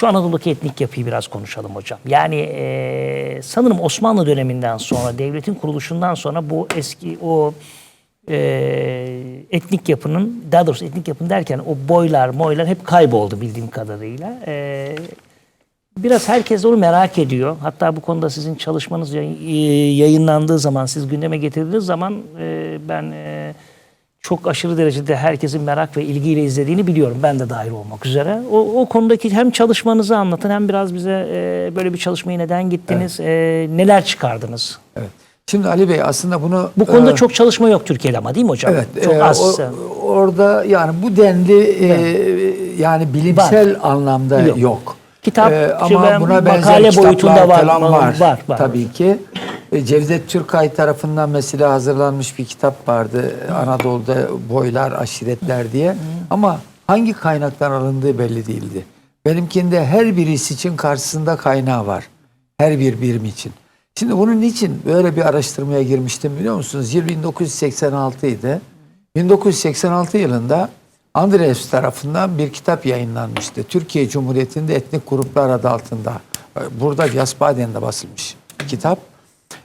Şu Anadolu'daki etnik yapıyı biraz konuşalım hocam. Yani e, sanırım Osmanlı döneminden sonra, devletin kuruluşundan sonra bu eski o e, etnik yapının, daha doğrusu etnik yapın derken o boylar, moylar hep kayboldu bildiğim kadarıyla. E, biraz herkes onu merak ediyor. Hatta bu konuda sizin çalışmanız e, yayınlandığı zaman, siz gündeme getirdiğiniz zaman e, ben e, çok aşırı derecede herkesin merak ve ilgiyle izlediğini biliyorum. Ben de dahil olmak üzere. O, o konudaki hem çalışmanızı anlatın hem biraz bize e, böyle bir çalışmaya neden gittiniz, e, neler çıkardınız? Evet. Şimdi Ali Bey aslında bunu Bu konuda e, çok çalışma yok Türkiye'de ama değil mi hocam? Evet, çok e, az. o- orada yani bu denli e, yani bilimsel anlamda Yok. yok. Kitap, E, işte ama buna benzer makale kitaplar boyutunda var, falan var, var, var, var. tabii ki. E, Cevdet Türkay tarafından mesela hazırlanmış bir kitap vardı. Anadolu'da boylar, aşiretler diye. Ama hangi kaynaktan alındığı belli değildi. Benimkinde her birisi için karşısında kaynağı var. Her bir birim için. Şimdi bunun için böyle bir araştırmaya girmiştim biliyor musunuz? Yıl 1986 idi. 1986 yılında Andreevs tarafından bir kitap yayınlanmıştı. Türkiye Cumhuriyeti'nde etnik gruplar adı altında. Burada Wiesbaden'de basılmış kitap.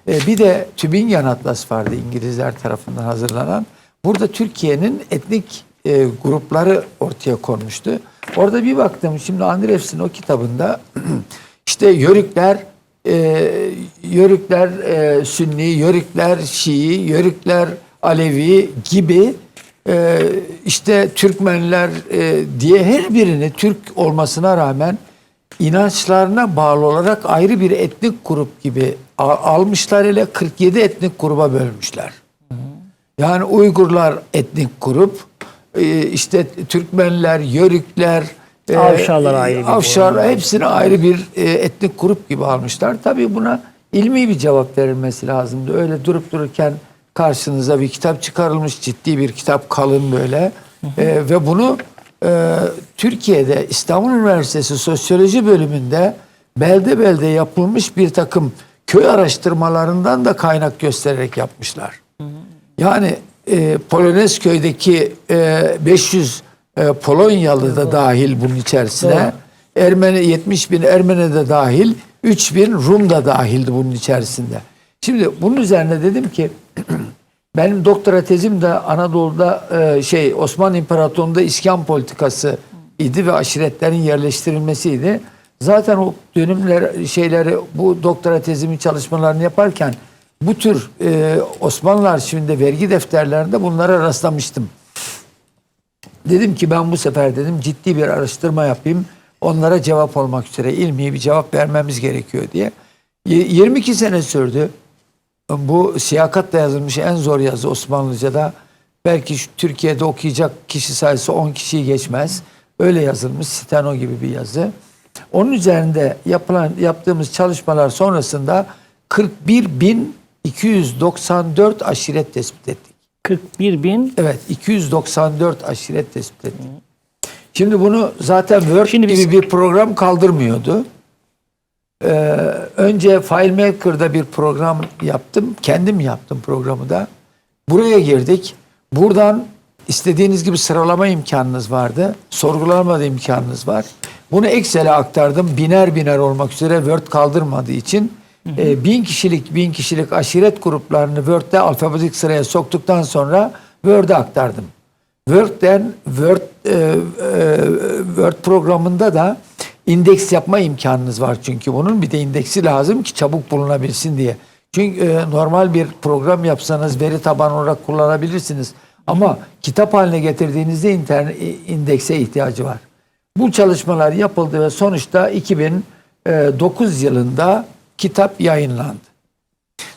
E, bir de Tübingen Atlas vardı İngilizler tarafından hazırlanan. Burada Türkiye'nin etnik e, grupları ortaya konmuştu. Orada bir baktım şimdi Andreevs'in o kitabında işte Yörükler, e, Yörükler e, Sünni, Yörükler Şii, Yörükler Alevi gibi e, işte Türkmenler e, diye her birini Türk olmasına rağmen inançlarına bağlı olarak ayrı bir etnik grup gibi almışlar ile 47 etnik gruba bölmüşler. Yani Uygurlar etnik grup, e, işte Türkmenler, Yörükler, e, Avşarlar ayrı bir Avşar, hepsini ayrı bir e, etnik grup gibi almışlar. Tabii buna ilmi bir cevap verilmesi lazımdı. Öyle durup dururken karşınıza bir kitap çıkarılmış, ciddi bir kitap, kalın böyle. E, ve bunu e, Türkiye'de İstanbul Üniversitesi Sosyoloji bölümünde belde belde yapılmış bir takım köy araştırmalarından da kaynak göstererek yapmışlar. Yani e, Polonezköy'deki e, 500 e, Polonyalı da dahil bunun içerisine. Ermeni 70 bin Ermeni de dahil, 3 bin Rum da dahildi bunun içerisinde. Şimdi bunun üzerine dedim ki benim doktora tezim de Anadolu'da e, şey Osmanlı İmparatorluğu'nda iskan politikası idi ve aşiretlerin yerleştirilmesiydi. Zaten o dönümler şeyleri bu doktora tezimin çalışmalarını yaparken bu tür e, Osmanlı arşivinde vergi defterlerinde bunlara rastlamıştım. Dedim ki ben bu sefer dedim ciddi bir araştırma yapayım. Onlara cevap olmak üzere ilmi bir cevap vermemiz gerekiyor diye. Y- 22 sene sürdü. Bu siyakatla yazılmış en zor yazı Osmanlıca'da. Belki şu Türkiye'de okuyacak kişi sayısı 10 kişiyi geçmez. Öyle yazılmış steno gibi bir yazı. Onun üzerinde yapılan yaptığımız çalışmalar sonrasında 41.294 aşiret tespit ettik. 41 bin. Evet 294 aşiret tespit ettik. Şimdi bunu zaten Word Şimdi biz- gibi bir program kaldırmıyordu. Ee, önce FileMaker'da bir program yaptım. Kendim yaptım programı da. Buraya girdik. Buradan istediğiniz gibi sıralama imkanınız vardı. Sorgulama imkanınız var. Bunu Excel'e aktardım. Biner biner olmak üzere Word kaldırmadığı için e, bin kişilik bin kişilik aşiret gruplarını Word'de alfabetik sıraya soktuktan sonra Word'e aktardım. Word'den Word e, e, Word programında da indeks yapma imkanınız var çünkü bunun bir de indeksi lazım ki çabuk bulunabilsin diye. Çünkü e, normal bir program yapsanız veri tabanı olarak kullanabilirsiniz. Ama kitap haline getirdiğinizde internet indekse ihtiyacı var. Bu çalışmalar yapıldı ve sonuçta 2009 yılında kitap yayınlandı.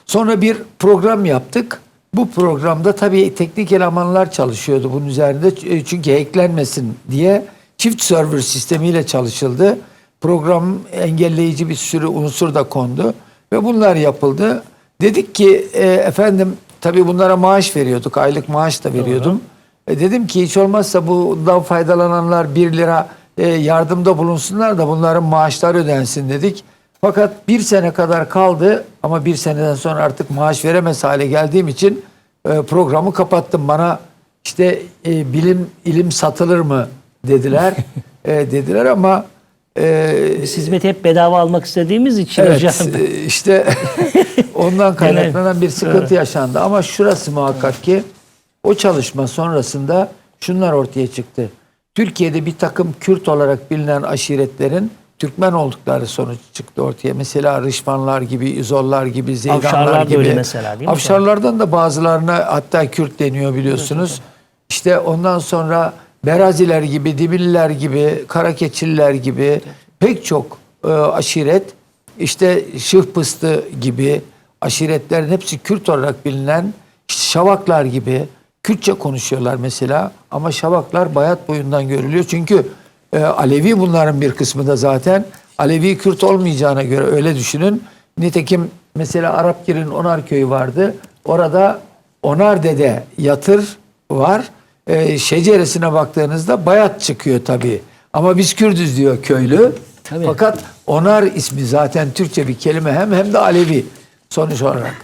Sonra bir program yaptık. Bu programda tabii teknik elemanlar çalışıyordu bunun üzerinde. Ç- Çünkü hacklenmesin diye çift server sistemiyle çalışıldı. Program engelleyici bir sürü unsur da kondu. Ve bunlar yapıldı. Dedik ki e, efendim tabii bunlara maaş veriyorduk. Aylık maaş da veriyordum. E, dedim ki hiç olmazsa bundan faydalananlar 1 lira e, yardımda bulunsunlar da bunların maaşları ödensin dedik. Fakat bir sene kadar kaldı ama bir seneden sonra artık maaş veremez hale geldiğim için e, programı kapattım. Bana işte e, bilim ilim satılır mı dediler. E, dediler ama e, Biz hizmeti hep bedava almak istediğimiz için Evet hocam. e, işte ondan kaynaklanan bir sıkıntı yaşandı. Ama şurası muhakkak ki o çalışma sonrasında şunlar ortaya çıktı. Türkiye'de bir takım Kürt olarak bilinen aşiretlerin Türkmen oldukları sonuç çıktı ortaya. Mesela Rışvanlar gibi, İzollar gibi, Zeydanlar Avşarlar da gibi. mesela, değil mi Avşarlardan da bazılarına hatta Kürt deniyor biliyorsunuz. İşte ondan sonra Beraziler gibi, Dibililer gibi, Karakeçililer gibi pek çok e, aşiret işte Şıhpıstı gibi aşiretlerin hepsi Kürt olarak bilinen Şavaklar gibi Kürtçe konuşuyorlar mesela ama Şavaklar bayat boyundan görülüyor. Çünkü e, Alevi bunların bir kısmı da zaten Alevi Kürt olmayacağına göre öyle düşünün. Nitekim mesela Arapgir'in Onar köyü vardı. Orada Onar Dede yatır var. E, şeceresine baktığınızda bayat çıkıyor tabii. Ama biz Kürdüz diyor köylü. Tabii. Fakat Onar ismi zaten Türkçe bir kelime hem hem de Alevi sonuç olarak.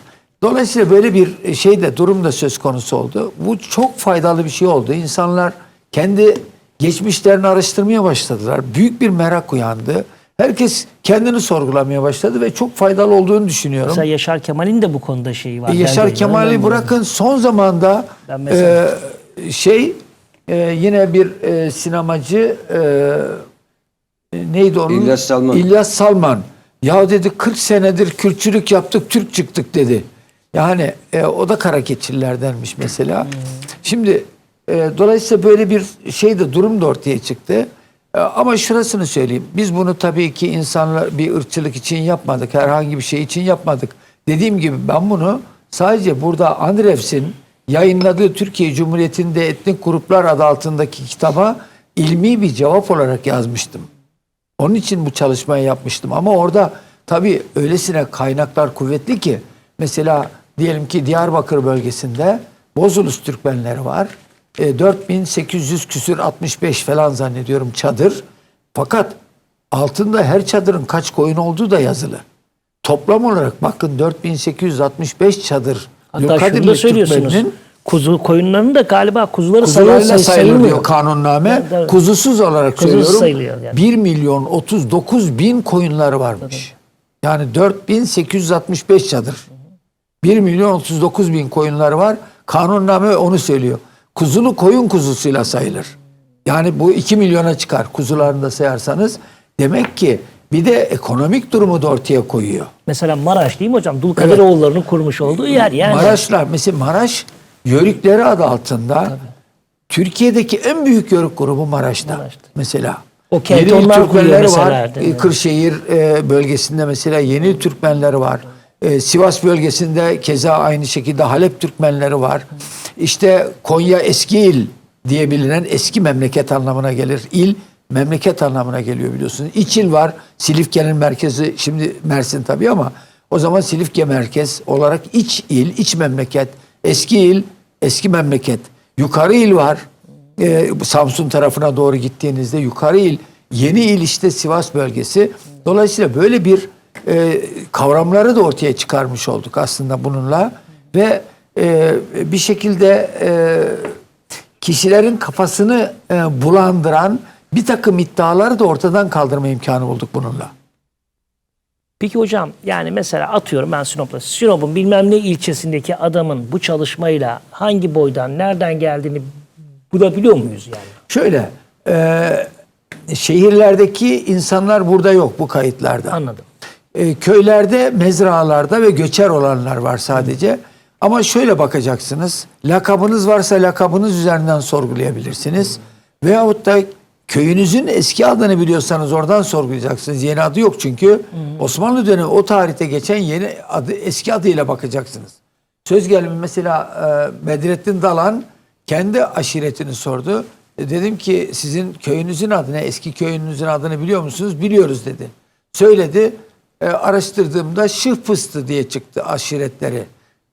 Dolayısıyla böyle bir şey de durum da söz konusu oldu. Bu çok faydalı bir şey oldu. İnsanlar kendi geçmişlerini araştırmaya başladılar. Büyük bir merak uyandı. Herkes kendini sorgulamaya başladı ve çok faydalı olduğunu düşünüyorum. Mesela Yaşar Kemal'in de bu konuda şeyi var. E, Yaşar. Kemal'i bırakın son zamanda mesela- e, şey e, yine bir e, sinemacı e, e, neydi onun? İlyas Salman. İlyas Salman. Ya dedi 40 senedir Kürtçülük yaptık, Türk çıktık dedi. Yani e, o da Karakeçililerdenmiş mesela. Şimdi e, dolayısıyla böyle bir şey de durum da ortaya çıktı. E, ama şurasını söyleyeyim. Biz bunu tabii ki insanlar bir ırkçılık için yapmadık. Herhangi bir şey için yapmadık. Dediğim gibi ben bunu sadece burada Andrevs'in yayınladığı Türkiye Cumhuriyeti'nde etnik gruplar adı altındaki kitaba ilmi bir cevap olarak yazmıştım. Onun için bu çalışmayı yapmıştım. Ama orada tabii öylesine kaynaklar kuvvetli ki mesela diyelim ki Diyarbakır bölgesinde Bozulus Türkmenleri var. E, 4800 küsür 65 falan zannediyorum çadır. Fakat altında her çadırın kaç koyun olduğu da yazılı. Toplam olarak bakın 4865 çadır. Hatta şunu Lukadimli da söylüyorsunuz. Türkmeninin Kuzu koyunların da galiba kuzuları Kuzularıyla sayılır, sayılır diyor kanunname. Evet, evet. Kuzusuz olarak Kuzusuz söylüyorum. sayılıyor yani. 1 milyon 39 bin koyunları varmış. Yani 4865 çadır. 1 milyon 39 bin koyunları var. Kanunname onu söylüyor. Kuzulu koyun kuzusuyla sayılır. Yani bu 2 milyona çıkar kuzularını da sayarsanız. Demek ki bir de ekonomik durumu da ortaya koyuyor. Mesela Maraş değil mi hocam? Dulkadiroğulları'nın kurmuş olduğu yer yani. Maraşlar mesela Maraş Yörükleri adı altında Türkiye'deki en büyük Yörük grubu Maraş'ta. Maraş'ta. Mesela. O Yeni Türkmenleri var. E, Kırşehir e, bölgesinde mesela Yeni Türkmenleri var. E, Sivas bölgesinde keza aynı şekilde Halep Türkmenleri var. İşte Konya Eski İl diye bilinen eski memleket anlamına gelir. İl memleket anlamına geliyor biliyorsunuz. İçil var. Silifke'nin merkezi şimdi Mersin tabii ama o zaman Silifke merkez olarak iç il, iç memleket. Eski il, eski memleket. Yukarı il var. Ee, Samsun tarafına doğru gittiğinizde yukarı il, yeni il işte Sivas bölgesi. Dolayısıyla böyle bir e, kavramları da ortaya çıkarmış olduk aslında bununla ve e, bir şekilde e, kişilerin kafasını e, bulandıran bir takım iddiaları da ortadan kaldırma imkanı bulduk bununla. Peki hocam yani mesela atıyorum ben Sinop'ta. Sinop'un bilmem ne ilçesindeki adamın bu çalışmayla hangi boydan nereden geldiğini bulabiliyor muyuz yani? Şöyle, e, şehirlerdeki insanlar burada yok bu kayıtlarda. Anladım. E, köylerde, mezralarda ve göçer olanlar var sadece. Ama şöyle bakacaksınız. Lakabınız varsa lakabınız üzerinden sorgulayabilirsiniz. Veyahut da köyünüzün eski adını biliyorsanız oradan sorgulayacaksınız. Yeni adı yok çünkü. Osmanlı dönemi o tarihte geçen yeni adı eski adıyla bakacaksınız. Söz gelimi mesela e, Bedrettin Dalan kendi aşiretini sordu. E, dedim ki sizin köyünüzün adını, eski köyünüzün adını biliyor musunuz? Biliyoruz dedi. Söyledi. E, araştırdığımda Şıh Pıstı diye çıktı aşiretleri.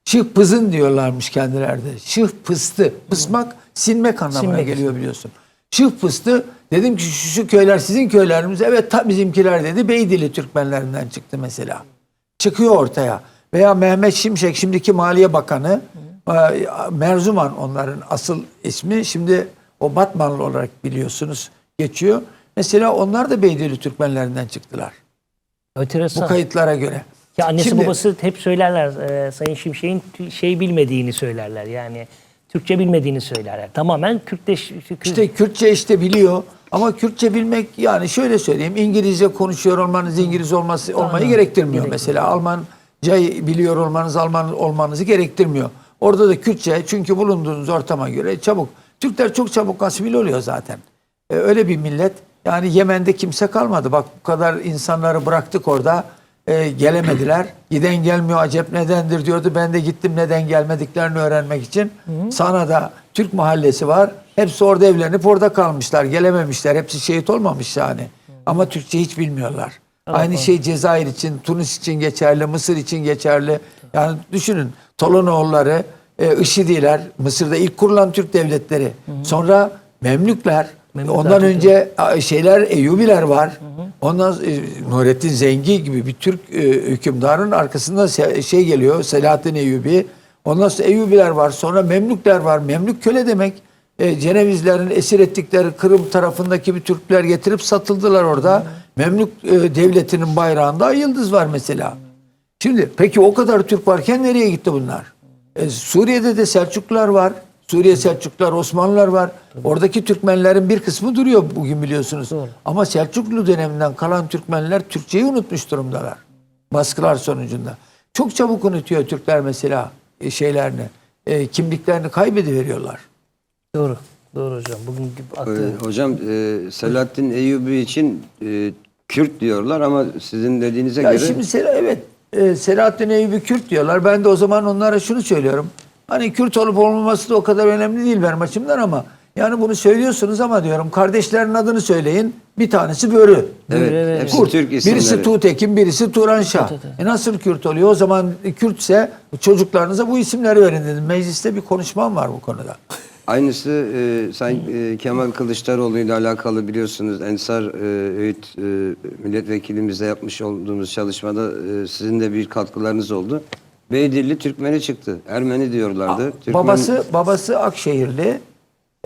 Şıh Pızın diyorlarmış kendileri de. Şıh Pıstı. Pısmak, sinmek anlamına Sinmek. geliyor biliyorsun. Şıh Pıstı. Dedim ki şu, şu köyler sizin köylerimiz. Evet ta bizimkiler dedi. Beydili Türkmenlerinden çıktı mesela çıkıyor ortaya. Veya Mehmet Şimşek şimdiki Maliye Bakanı e, Merzuman onların asıl ismi. Şimdi o Batmanlı olarak biliyorsunuz geçiyor. Mesela onlar da Beydili Türkmenlerinden çıktılar. Bu Enteresan. kayıtlara göre. Ya annesi Şimdi- babası hep söylerler e, Sayın Şimşek'in şey bilmediğini söylerler. Yani Türkçe bilmediğini söylerler. Tamamen Kürtleş... İşte Kürtçe işte biliyor ama Kürtçe bilmek yani şöyle söyleyeyim İngilizce konuşuyor olmanız İngiliz olması olmayı gerektirmiyor mesela. Almanca biliyor olmanız Alman olmanızı gerektirmiyor. Orada da Kürtçe çünkü bulunduğunuz ortama göre çabuk. Türkler çok çabuk asimile oluyor zaten. Ee, öyle bir millet. Yani Yemen'de kimse kalmadı. Bak bu kadar insanları bıraktık orada. Ee, gelemediler. Giden gelmiyor acep nedendir diyordu. Ben de gittim neden gelmediklerini öğrenmek için. Sana'da Türk mahallesi var. Hepsi orada evlenip orada kalmışlar. Gelememişler. Hepsi şehit olmamış yani. Ama Türkçe hiç bilmiyorlar. Aynı şey Cezayir için, Tunus için geçerli, Mısır için geçerli. Yani düşünün Tolonoğulları, e, IŞİD'ler, Mısır'da ilk kurulan Türk devletleri. Sonra Memlükler, Memlükler ondan önce şeyler Eyyubiler var. Ondan e, Nurettin Zengi gibi bir Türk e, hükümdarın arkasında se- şey geliyor. Selahattin Eyyubi. Ondan sonra Eyyubiler var. Sonra Memlükler var. Memlük köle demek. E, Cenevizlerin esir ettikleri Kırım tarafındaki bir Türkler getirip satıldılar orada. Memlük e, devletinin bayrağında ay yıldız var mesela. Şimdi peki o kadar Türk varken nereye gitti bunlar? E, Suriye'de de Selçuklular var. Suriye Selçuklular, Osmanlılar var. Oradaki Türkmenlerin bir kısmı duruyor bugün biliyorsunuz. Ama Selçuklu döneminden kalan Türkmenler Türkçeyi unutmuş durumdalar. Baskılar sonucunda. Çok çabuk unutuyor Türkler mesela e, şeylerini, e, kimliklerini kaybediveriyorlar. Doğru. Doğru hocam. Bugün gibi Ee, hocam e, Selahattin Eyyubi için e, Kürt diyorlar ama sizin dediğinize Ya göre şimdi Sela- evet e, Selahattin Eyyubi Kürt diyorlar. Ben de o zaman onlara şunu söylüyorum. Hani Kürt olup olmaması da o kadar önemli değil benim açımdan ama yani bunu söylüyorsunuz ama diyorum kardeşlerin adını söyleyin. Bir tanesi Börü. evet, evet. hepsi Kurt. Türk isimleri. Birisi Tuğtekin, birisi Turan Şah. E nasıl Kürt oluyor? O zaman Kürtse çocuklarınıza bu isimleri verin dedim. Mecliste bir konuşmam var bu konuda. Aynısı e, Sayın e, Kemal Kılıçdaroğlu ile alakalı biliyorsunuz Ensar e, Öğüt e, milletvekilimizle yapmış olduğumuz çalışmada e, sizin de bir katkılarınız oldu. Beydilli Türkmeni çıktı. Ermeni diyorlardı. Türkmen- Babası babası Akşehirli.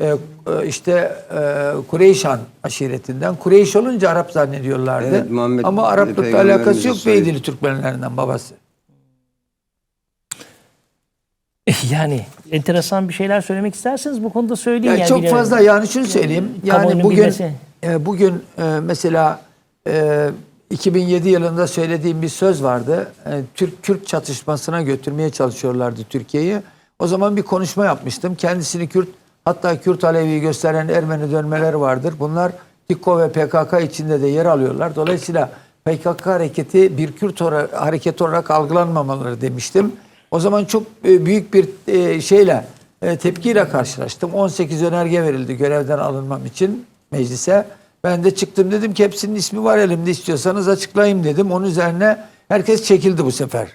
Ee, e, işte e, Kureyşan aşiretinden. Kureyş olunca Arap zannediyorlardı. Evet, Muhammed Ama Araplıkla alakası yok. Beydili Türkmenlerinden babası. Yani enteresan bir şeyler söylemek isterseniz bu konuda söyleyin. Yani yani çok bilelim. fazla yani şunu söyleyeyim. Yani kamuoyunun bugün bilmesi. e, bugün e, mesela e, 2007 yılında söylediğim bir söz vardı. E, Türk-Kürt çatışmasına götürmeye çalışıyorlardı Türkiye'yi. O zaman bir konuşma yapmıştım. Kendisini Kürt hatta Kürt Alevi'yi gösteren Ermeni dönmeleri vardır. Bunlar TİKO ve PKK içinde de yer alıyorlar. Dolayısıyla PKK hareketi bir Kürt hareketi olarak algılanmamaları demiştim. O zaman çok e, büyük bir e, şeyle e, tepkiyle karşılaştım. 18 önerge verildi görevden alınmam için meclise. Ben de çıktım dedim ki hepsinin ismi var elimde istiyorsanız açıklayayım dedim. Onun üzerine herkes çekildi bu sefer.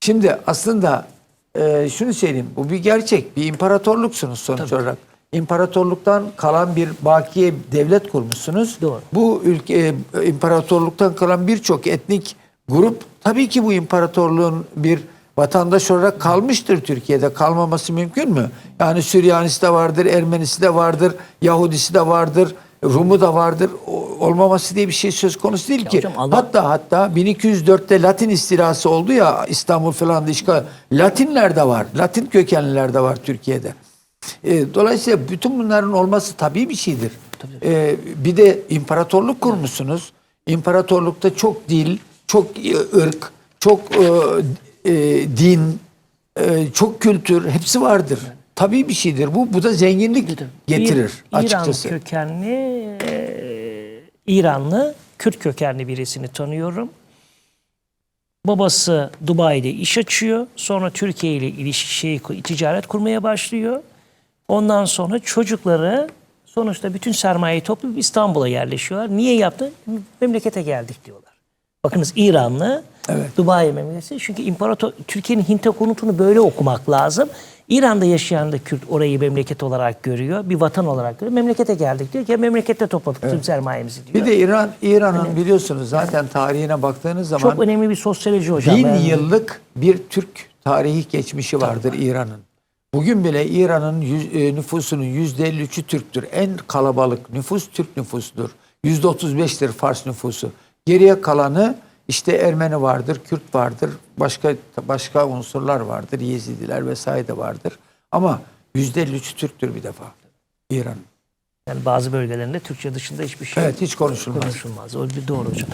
Şimdi aslında e, şunu söyleyeyim. Bu bir gerçek. Bir imparatorluksunuz sonuç olarak. İmparatorluktan kalan bir bakiye devlet kurmuşsunuz. Doğru. Bu ülke e, imparatorluktan kalan birçok etnik grup tabii ki bu imparatorluğun bir vatandaş olarak kalmıştır Türkiye'de. Kalmaması mümkün mü? Yani Süryanisi de vardır, Ermenisi de vardır, Yahudisi de vardır, Rumu da vardır. Olmaması diye bir şey söz konusu değil ki. hocam Allah- Hatta hatta 1204'te Latin istilası oldu ya İstanbul falan da işgal. Latinler de var. Latin kökenliler de var Türkiye'de. E, dolayısıyla bütün bunların olması tabii bir şeydir. E, bir de imparatorluk kurmuşsunuz. İmparatorlukta çok dil, çok e, ırk, çok e, e, din, e, çok kültür hepsi vardır. Tabii bir şeydir bu. Bu da zenginlik getirir Bir açıkçası. İran kökenli, e, İranlı, Kürt kökenli birisini tanıyorum. Babası Dubai'de iş açıyor. Sonra Türkiye ile ilişki şey, ticaret kurmaya başlıyor. Ondan sonra çocukları sonuçta bütün sermayeyi toplayıp İstanbul'a yerleşiyorlar. Niye yaptı? Memlekete geldik diyorlar. Bakınız İranlı, Dubai memleketi. Çünkü imparator Türkiye'nin Hint'e konutunu böyle okumak lazım. İran'da yaşayan da Kürt orayı memleket olarak görüyor. Bir vatan olarak görüyor. Memlekete geldik diyor ki memlekette topladık tüm sermayemizi diyor. Bir de İran İran'ın biliyorsunuz zaten tarihine baktığınız zaman Çok önemli bir sosyoloji hocam. bin Yani- yıllık bir Türk tarihi geçmişi vardır İran'ın. Bugün bile İran'ın e, nüfusunun yüzde 53'ü Türktür. En kalabalık nüfus Türk nüfusudur. %35'tir Fars nüfusu. Geriye kalanı işte Ermeni vardır, Kürt vardır, başka başka unsurlar vardır, Yezidiler vesaire de vardır. Ama %53'ü Türktür bir defa İran'ın. Yani bazı bölgelerinde Türkçe dışında hiçbir şey Evet hiç konuşulmaz. konuşulmaz. O bir doğru hocam.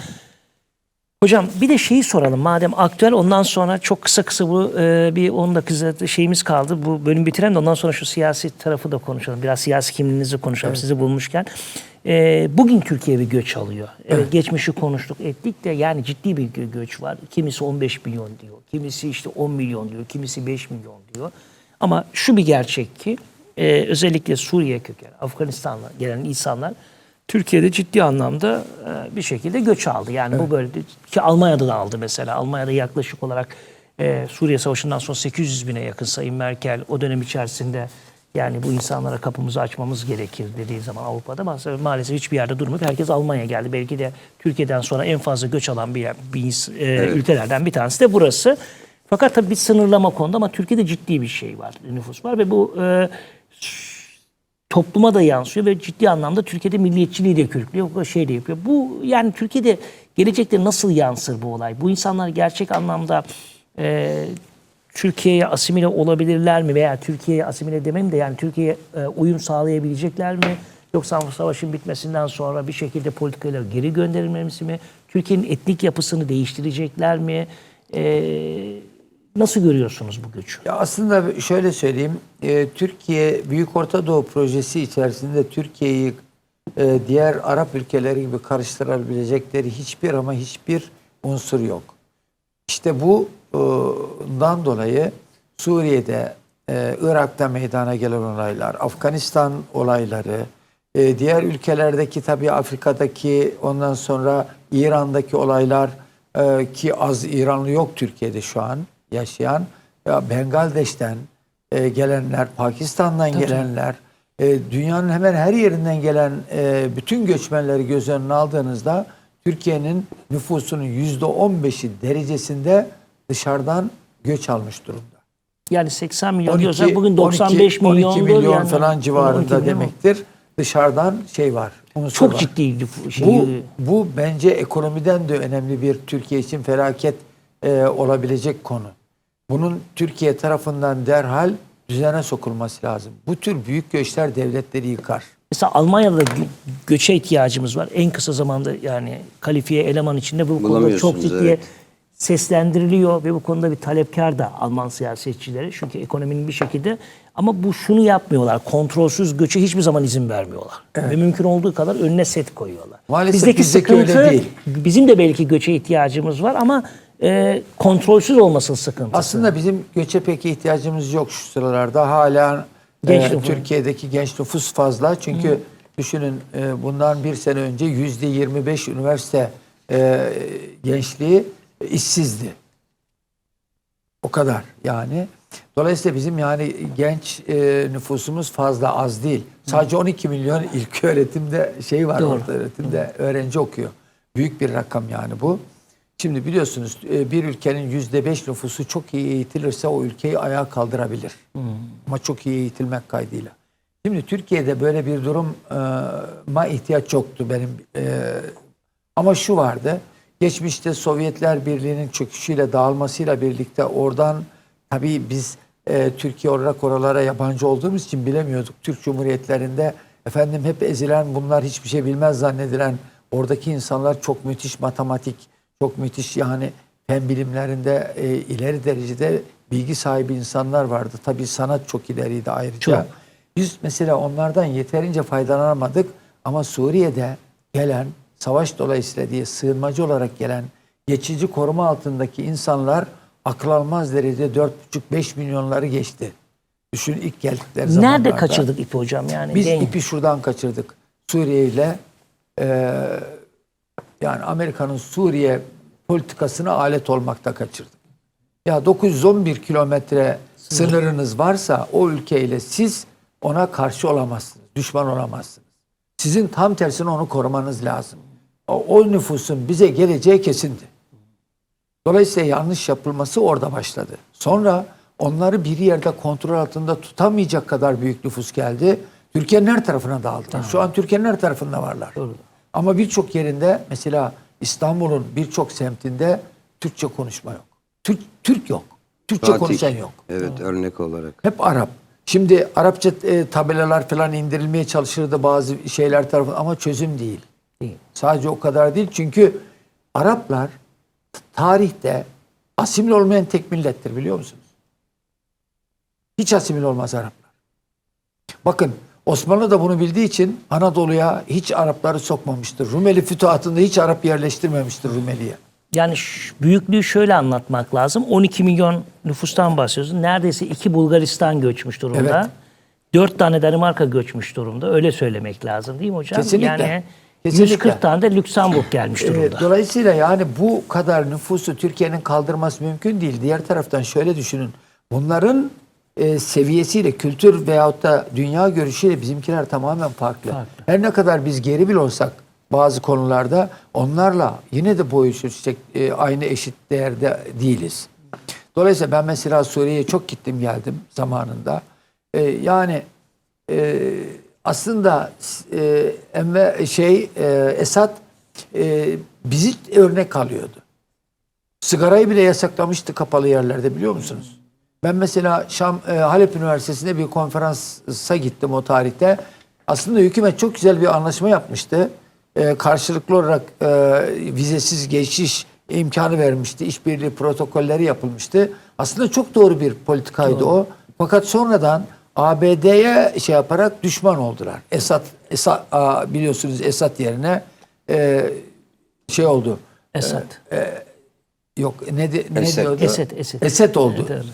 Hocam bir de şeyi soralım madem aktüel ondan sonra çok kısa kısa bu e, bir 10 dakika şeyimiz kaldı. Bu bölüm bitirelim de ondan sonra şu siyasi tarafı da konuşalım. Biraz siyasi kimliğinizi konuşalım sizi bulmuşken. E, bugün Türkiye bir göç alıyor. Evet, geçmişi konuştuk ettik de yani ciddi bir gö- göç var. Kimisi 15 milyon diyor. Kimisi işte 10 milyon diyor. Kimisi 5 milyon diyor. Ama şu bir gerçek ki e, özellikle Suriye köken, Afganistan'la gelen insanlar Türkiye'de ciddi anlamda e, bir şekilde göç aldı. Yani bu böyle ki Almanya'da da aldı mesela. Almanya'da yaklaşık olarak e, Suriye Savaşı'ndan sonra 800 bine yakın Sayın Merkel o dönem içerisinde yani bu insanlara kapımızı açmamız gerekir dediği zaman Avrupa'da maalesef, hiçbir yerde durmuyor. Herkes Almanya'ya geldi. Belki de Türkiye'den sonra en fazla göç alan bir, yer- bir e, ülkelerden bir tanesi de burası. Fakat tabii bir sınırlama konuda ama Türkiye'de ciddi bir şey var, nüfus var ve bu e, topluma da yansıyor ve ciddi anlamda Türkiye'de milliyetçiliği de körüklüyor. Şey de yapıyor. Bu yani Türkiye'de gelecekte nasıl yansır bu olay? Bu insanlar gerçek anlamda e, Türkiye'ye asimile olabilirler mi? Veya Türkiye'ye asimile demeyeyim de yani Türkiye'ye e, uyum sağlayabilecekler mi? Yoksa savaşın bitmesinden sonra bir şekilde politikalar geri gönderilmesi mi? Türkiye'nin etnik yapısını değiştirecekler mi? E, nasıl görüyorsunuz bu göçü? Ya aslında şöyle söyleyeyim, e, Türkiye Büyük Orta Doğu Projesi içerisinde Türkiye'yi e, diğer Arap ülkeleri gibi karıştırabilecekleri hiçbir ama hiçbir unsur yok. İşte bu bundan dolayı Suriye'de, e, Irak'ta meydana gelen olaylar, Afganistan olayları, e, diğer ülkelerdeki tabii Afrika'daki ondan sonra İran'daki olaylar e, ki az İranlı yok Türkiye'de şu an yaşayan. Ya Bengaldeş'ten gelenler, Pakistan'dan gelenler, e, dünyanın hemen her yerinden gelen bütün göçmenleri göz önüne aldığınızda Türkiye'nin nüfusunun yüzde 15'i derecesinde dışarıdan göç almış durumda. Yani 80 milyon diyorsak bugün 95 milyon 12 milyon yani. falan 12 civarında milyon. demektir. Dışarıdan şey var. Çok var. ciddi şey. Bu, bu bence ekonomiden de önemli bir Türkiye için felaket e, olabilecek konu. Bunun Türkiye tarafından derhal düzene sokulması lazım. Bu tür büyük göçler devletleri yıkar. Mesela Almanya'da gö- göçe ihtiyacımız var. En kısa zamanda yani kalifiye eleman içinde bu konuda çok ciddi evet. seslendiriliyor ve bu konuda bir talepkar da Alman siyasetçileri. Çünkü ekonominin bir şekilde ama bu şunu yapmıyorlar. Kontrolsüz göçe hiçbir zaman izin vermiyorlar. Ve mümkün olduğu kadar önüne set koyuyorlar. Maalesef bizdeki öyle değil. bizim de belki göçe ihtiyacımız var ama e, kontrolsüz olmasın sıkıntısı. Aslında bizim göçe pek ihtiyacımız yok şu sıralarda. Hala Genç e. Türkiye'deki genç nüfus fazla. Çünkü düşünün e, bundan bir sene önce yüzde 25 üniversite e, gençliği işsizdi. O kadar yani. Dolayısıyla bizim yani genç e, nüfusumuz fazla az değil. Sadece 12 milyon ilk öğretimde şey var Doğru. orta öğretimde öğrenci okuyor. Büyük bir rakam yani bu. Şimdi biliyorsunuz e, bir ülkenin yüzde beş nüfusu çok iyi eğitilirse o ülkeyi ayağa kaldırabilir. Ama çok iyi eğitilmek kaydıyla. Şimdi Türkiye'de böyle bir duruma ihtiyaç yoktu benim. e, ama şu vardı. Geçmişte Sovyetler Birliği'nin çöküşüyle dağılmasıyla birlikte oradan tabii biz e, Türkiye olarak oralara yabancı olduğumuz için bilemiyorduk. Türk Cumhuriyetlerinde efendim hep ezilen bunlar hiçbir şey bilmez zannedilen oradaki insanlar çok müthiş matematik, çok müthiş yani fen bilimlerinde e, ileri derecede bilgi sahibi insanlar vardı. Tabii sanat çok ileriydi ayrıca. Çok. Biz mesela onlardan yeterince faydalanamadık ama Suriye'de gelen savaş dolayısıyla diye sığınmacı olarak gelen geçici koruma altındaki insanlar akıl almaz derecede 4,5-5 milyonları geçti. Düşün ilk geldikleri zamanlarda. Nerede kaçırdık ipi hocam yani? Biz ipi şuradan kaçırdık. Suriye ile e, yani Amerika'nın Suriye politikasına alet olmakta kaçırdık. Ya 911 kilometre sınırınız varsa o ülkeyle siz ona karşı olamazsınız. Düşman olamazsınız. Sizin tam tersine onu korumanız lazım. O, o nüfusun bize geleceği kesindi. Dolayısıyla yanlış yapılması orada başladı. Sonra onları bir yerde kontrol altında tutamayacak kadar büyük nüfus geldi. Türkiye'nin her tarafına dağıldılar. Şu an Türkiye'nin her tarafında varlar. Ama birçok yerinde mesela İstanbul'un birçok semtinde Türkçe konuşma yok. Türk, Türk yok. Türkçe Fatih. konuşan yok. Evet örnek olarak. Hep Arap. Şimdi Arapça e, tabelalar falan indirilmeye çalışırdı bazı şeyler tarafından ama çözüm değil. Değil. Sadece o kadar değil. Çünkü Araplar tarihte asimil olmayan tek millettir biliyor musunuz? Hiç asimil olmaz Araplar. Bakın Osmanlı da bunu bildiği için Anadolu'ya hiç Arapları sokmamıştır. Rumeli fütuhatında hiç Arap yerleştirmemiştir Rumeli'ye. Yani büyüklüğü şöyle anlatmak lazım. 12 milyon nüfustan bahsediyoruz. Neredeyse iki Bulgaristan göçmüş durumda. Evet. Dört tane Danimarka göçmüş durumda. Öyle söylemek lazım değil mi hocam? Kesinlikle. Yani Kesinlikle. 140 tane de Lüksemburg gelmiş Ee, durumda. dolayısıyla yani bu kadar nüfusu Türkiye'nin kaldırması mümkün değil. Diğer taraftan şöyle düşünün. Bunların e, seviyesiyle, kültür veyahut da dünya görüşüyle bizimkiler tamamen farklı. Farklı. Her ne kadar biz geri bile olsak bazı konularda onlarla yine de boy ölçüşecek e, aynı eşit değerde değiliz. Dolayısıyla ben mesela Suriye'ye çok gittim geldim zamanında. E, yani e, aslında e, Enver şey e, Esad e, bizi örnek alıyordu. Sigarayı bile yasaklamıştı kapalı yerlerde biliyor musunuz? Ben mesela Şam e, Halep Üniversitesi'nde bir konferansa gittim o tarihte. Aslında hükümet çok güzel bir anlaşma yapmıştı. E, karşılıklı olarak e, vizesiz geçiş imkanı vermişti. İşbirliği protokolleri yapılmıştı. Aslında çok doğru bir politikaydı o. Fakat sonradan ABD'ye şey yaparak düşman oldular. Esad, Esad biliyorsunuz Esad yerine e, şey oldu. Esad. Yok ne, de- ne Esed. diyordu? Esed, Esed. Esed oldu. Evet,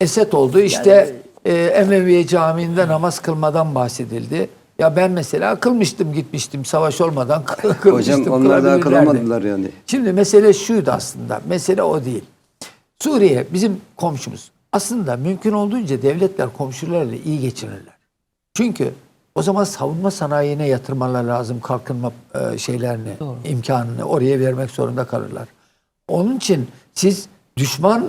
Esed oldu. İşte e, Emeviye Camii'nde namaz kılmadan bahsedildi. Ya ben mesela kılmıştım gitmiştim savaş olmadan kılmıştım. Hocam onlar daha kılamadılar yani. Şimdi mesele şuydu aslında. Mesele o değil. Suriye bizim komşumuz. Aslında mümkün olduğunca devletler komşularıyla iyi geçinirler. Çünkü o zaman savunma sanayine yatırmalar lazım kalkınma e, şeylerini, imkanını oraya vermek zorunda kalırlar. Onun için siz düşman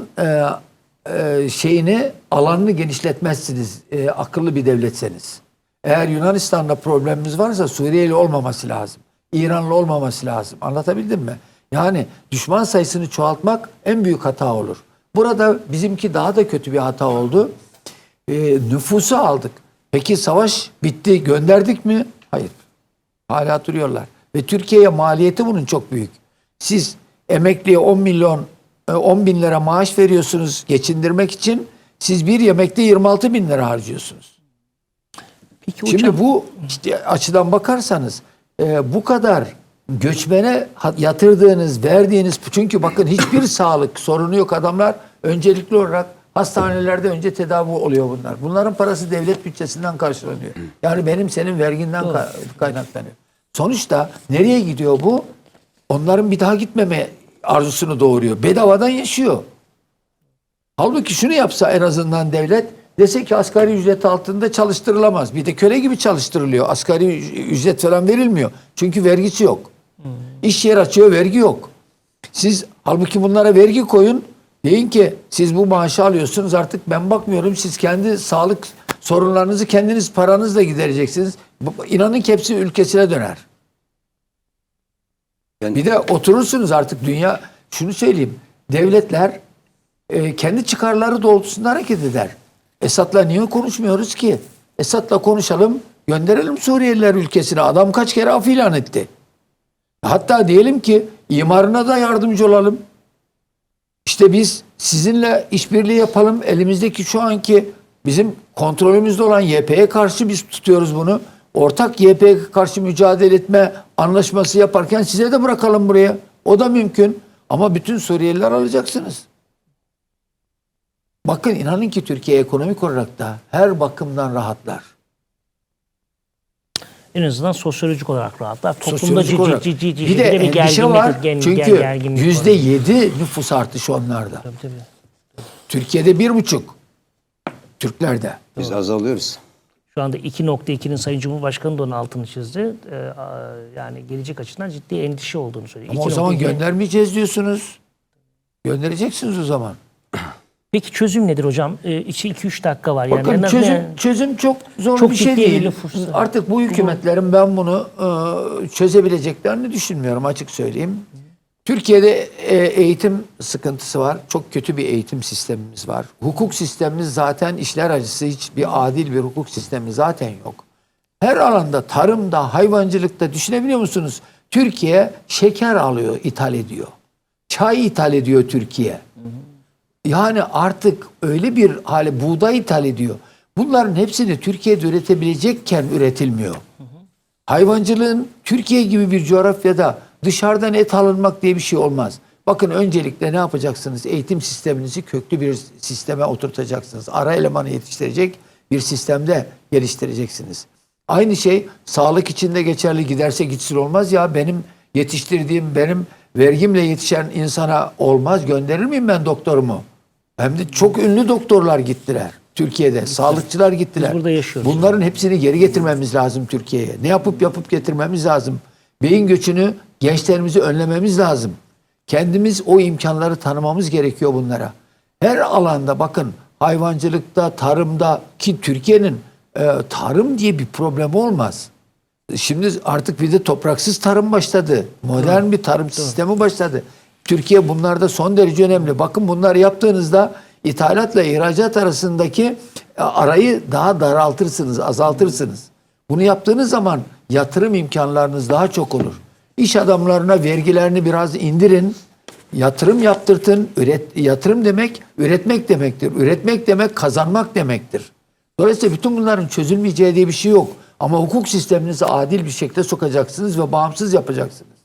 e, şeyini alanını genişletmezsiniz e, akıllı bir devletseniz. Eğer Yunanistan'la problemimiz varsa Suriye'yle olmaması lazım. İran'la olmaması lazım. Anlatabildim mi? Yani düşman sayısını çoğaltmak en büyük hata olur. Burada bizimki daha da kötü bir hata oldu. E, nüfusu aldık. Peki savaş bitti gönderdik mi? Hayır. Hala duruyorlar. Ve Türkiye'ye maliyeti bunun çok büyük. Siz emekliye 10 milyon, 10 bin lira maaş veriyorsunuz geçindirmek için. Siz bir yemekte 26 bin lira harcıyorsunuz. Peki hocam Şimdi bu işte açıdan bakarsanız e, bu kadar göçmene yatırdığınız, verdiğiniz çünkü bakın hiçbir sağlık sorunu yok adamlar öncelikli olarak hastanelerde önce tedavi oluyor bunlar. Bunların parası devlet bütçesinden karşılanıyor. Yani benim senin verginden ka- kaynaklanıyor. Sonuçta nereye gidiyor bu? Onların bir daha gitmeme arzusunu doğuruyor. Bedavadan yaşıyor. Halbuki şunu yapsa en azından devlet dese ki asgari ücret altında çalıştırılamaz. Bir de köle gibi çalıştırılıyor. Asgari üc- ücret falan verilmiyor. Çünkü vergisi yok. İş yer açıyor vergi yok. Siz halbuki bunlara vergi koyun. Deyin ki siz bu maaşı alıyorsunuz artık ben bakmıyorum. Siz kendi sağlık sorunlarınızı kendiniz paranızla gidereceksiniz. İnanın ki hepsi ülkesine döner. Yani Bir de oturursunuz artık dünya şunu söyleyeyim. Devletler e, kendi çıkarları doğrultusunda hareket eder. Esad'la niye konuşmuyoruz ki? Esad'la konuşalım, gönderelim Suriyeliler ülkesine. Adam kaç kere af ilan etti. Hatta diyelim ki imarına da yardımcı olalım. İşte biz sizinle işbirliği yapalım. Elimizdeki şu anki bizim kontrolümüzde olan YP'ye karşı biz tutuyoruz bunu. Ortak YP'ye karşı mücadele etme anlaşması yaparken size de bırakalım buraya. O da mümkün. Ama bütün Suriyeliler alacaksınız. Bakın inanın ki Türkiye ekonomik olarak da her bakımdan rahatlar. en azından sosyolojik olarak rahatlar. Toplumda Sosyolojik ciddi olarak. ciddi ciddi bir de endişe gerginlik- var. gen- çünkü gerginlik var. yüzde yedi nüfus artışı onlarda. Tabii, tabii. Türkiye'de bir buçuk. Türklerde. biz azalıyoruz. Şu anda 2.2'nin Sayın Cumhurbaşkanı da onun altını çizdi. Ee, yani gelecek açısından ciddi endişe olduğunu söylüyor. Ama o zaman 2.2 göndermeyeceğiz diyorsunuz. Göndereceksiniz o zaman. Peki çözüm nedir hocam? Ee, içi 2-3 dakika var. Yani Bakın en- çözüm ne- çözüm çok zor Çok bir şey değil. fırsat. Artık bu hükümetlerin ben bunu e, çözebileceklerini düşünmüyorum açık söyleyeyim. Türkiye'de e, eğitim sıkıntısı var. Çok kötü bir eğitim sistemimiz var. Hukuk sistemimiz zaten işler acısı hiç bir adil bir hukuk sistemi zaten yok. Her alanda tarımda, hayvancılıkta düşünebiliyor musunuz? Türkiye şeker alıyor, ithal ediyor. Çay ithal ediyor Türkiye. Yani artık öyle bir hale buğday ithal ediyor. Bunların hepsini Türkiye'de üretebilecekken üretilmiyor. Hayvancılığın Türkiye gibi bir coğrafyada dışarıdan et alınmak diye bir şey olmaz. Bakın öncelikle ne yapacaksınız? Eğitim sisteminizi köklü bir sisteme oturtacaksınız. Ara elemanı yetiştirecek bir sistemde geliştireceksiniz. Aynı şey sağlık için de geçerli giderse gitsin olmaz ya benim yetiştirdiğim benim vergimle yetişen insana olmaz gönderir miyim ben doktorumu? Hem de çok ünlü doktorlar gittiler Türkiye'de. Sağlıkçılar gittiler. Biz burada yaşıyoruz. Bunların hepsini geri getirmemiz lazım Türkiye'ye. Ne yapıp yapıp getirmemiz lazım. Beyin göçünü gençlerimizi önlememiz lazım. Kendimiz o imkanları tanımamız gerekiyor bunlara. Her alanda bakın hayvancılıkta, tarımda ki Türkiye'nin e, tarım diye bir problem olmaz. Şimdi artık bir de topraksız tarım başladı. Modern bir tarım sistemi başladı. Türkiye bunlarda son derece önemli. Bakın bunları yaptığınızda ithalatla ihracat arasındaki e, arayı daha daraltırsınız, azaltırsınız. Bunu yaptığınız zaman yatırım imkanlarınız daha çok olur. İş adamlarına vergilerini biraz indirin. Yatırım yaptırtın. Üret, yatırım demek üretmek demektir. Üretmek demek kazanmak demektir. Dolayısıyla bütün bunların çözülmeyeceği diye bir şey yok. Ama hukuk sisteminizi adil bir şekilde sokacaksınız ve bağımsız yapacaksınız.